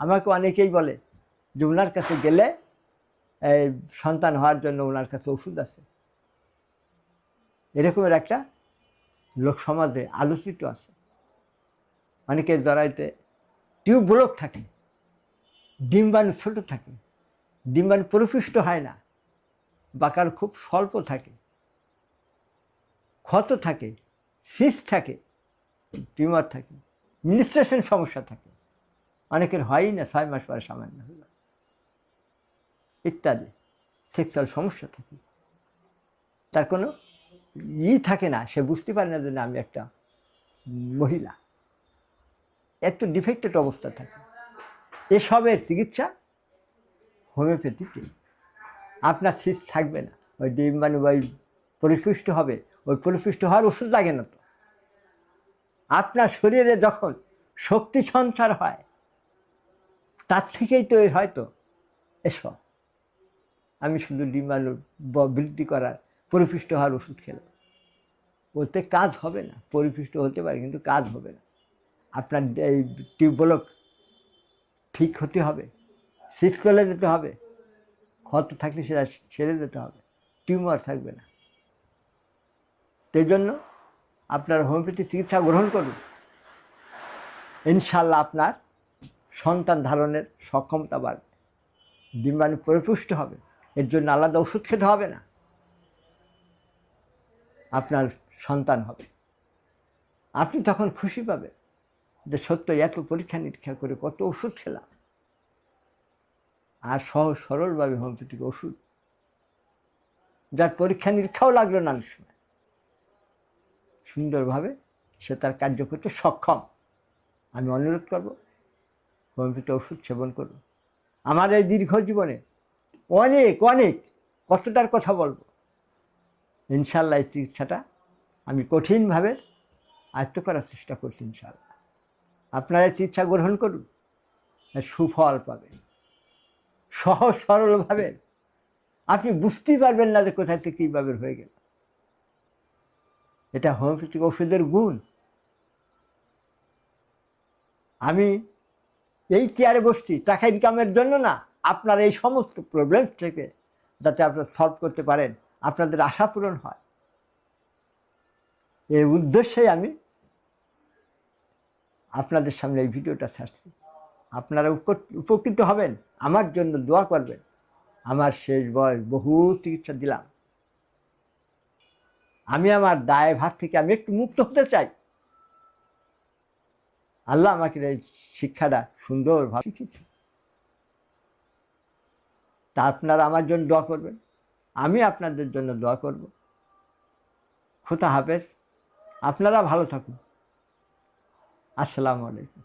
আমাকে অনেকেই বলে যে ওনার কাছে গেলে, এই সন্তান হওয়ার জন্য ওনার কাছে ওষুধ আছে। এরকমের একটা লোক সমাজে আলোচিত আছে। অনেকের জড়াইতে টিউব ব্লক থাকে ডিম্বাণু ছোট থাকে ডিম্বাণু পরিপুষ্ট হয় না, বাকার খুব স্বল্প থাকে, ক্ষত থাকে, সিস থাকে, টিউমার থাকে মিনিস্ট্রেশন সমস্যা থাকে। অনেকের হয়ই না, ছয় মাস পরে সামান্য হলো। ইত্যাদি। সেক্সুয়াল সমস্যা থাকে। তার কোনো ই থাকে না, সে বুঝতে পারে না যে আমি একটা মহিলা। এত ডিফেক্টেড অবস্থা থাকে। এসবের চিকিৎসা হোমিওপ্যাথিতে আপনার সিস থাকবে না। ওই ডিম্বাণু বা ওই পরিপুষ্ট হবে, ওই পরিপুষ্ট হওয়ার ওষুধ লাগে না তো। আপনার শরীরে যখন শক্তি সঞ্চার হয় তার থেকেই তো হয়তো। এসব আমি শুধু ব- বৃদ্ধি করার, পরিপুষ্ট হওয়ার ওষুধ খেলাম। ওতে কাজ হবে না, পরিপুষ্ট হতে পারে কিন্তু কাজ হবে না। আপনার এই টিউবব্লক ঠিক হতে হবে, সিট চলে যেতে হবে, ক্ষত থাকলে সেটা সেরে যেতে হবে, টিউমার থাকবে না। সেই জন্য আপনার হোমিওপ্যাথি চিকিৎসা গ্রহণ করুন। ইনশাল্লাহ আপনার সন্তান ধারণের সক্ষমতা বাড়বে। ডিম্বাণু পরিপুষ্ট হবে। এর জন্য আলাদা ওষুধ খেতে হবে না। আপনার সন্তান হবে। আপনি তখন খুশি পাবেন যে সত্য, এত পরীক্ষা নিরীক্ষা করে কত ওষুধ খেলাম। আর সহজ সরলভাবে হোমিওপ্যাথিক ওষুধ। যার পরীক্ষা নিরীক্ষাও লাগল না সময়। সুন্দরভাবে সে তার কার্য করতে সক্ষম। আমি অনুরোধ করব হোমিওপ্যাথি ওষুধ সেবন করুন। আমার এই দীর্ঘ জীবনে অনেক অনেক কষ্টটার কথা বলব। ইনশাল্লাহ এই চিকিৎসাটা আমি কঠিনভাবে আয়ত্ত করার চেষ্টা করছি ইনশাল্লাহ আপনারা চিকিৎসা গ্রহণ করুন সুফল পাবেন। সহজ, সরলভাবে আপনি বুঝতেই পারবেন না যে কোথায় থেকে কীভাবে হয়ে গেল। এটা হোমিওপ্যাথিক ওষুধের গুণ। আমি এই চেয়ারে বসছি, টাকা ইনকামের জন্য না, আপনার এই সমস্ত প্রবলেম থেকে যাতে আপনারা সলভ করতে পারেন, আপনাদের আশা পূরণ হয়। এই উদ্দেশ্যে আমি আপনাদের সামনে এই ভিডিওটা ছাড়ছি। আপনারা উপ- উপকৃত হবেন, আমার জন্য দোয়া করবেন। আমার শেষ বয়স, বহু চিকিৎসা দিলাম। আমি আমার দায় ভার থেকে আমি একটু মুক্ত হতে চাই। আল্লাহ আমাকে এই শিক্ষাটা সুন্দরভাবে শিখেছে তা আপনারা আমার জন্য দোয়া করবেন, আমি আপনাদের জন্য দোয়া করব। খুদা হাফেজ, আপনারা ভালো থাকুন। আসসালামু আলাইকুম।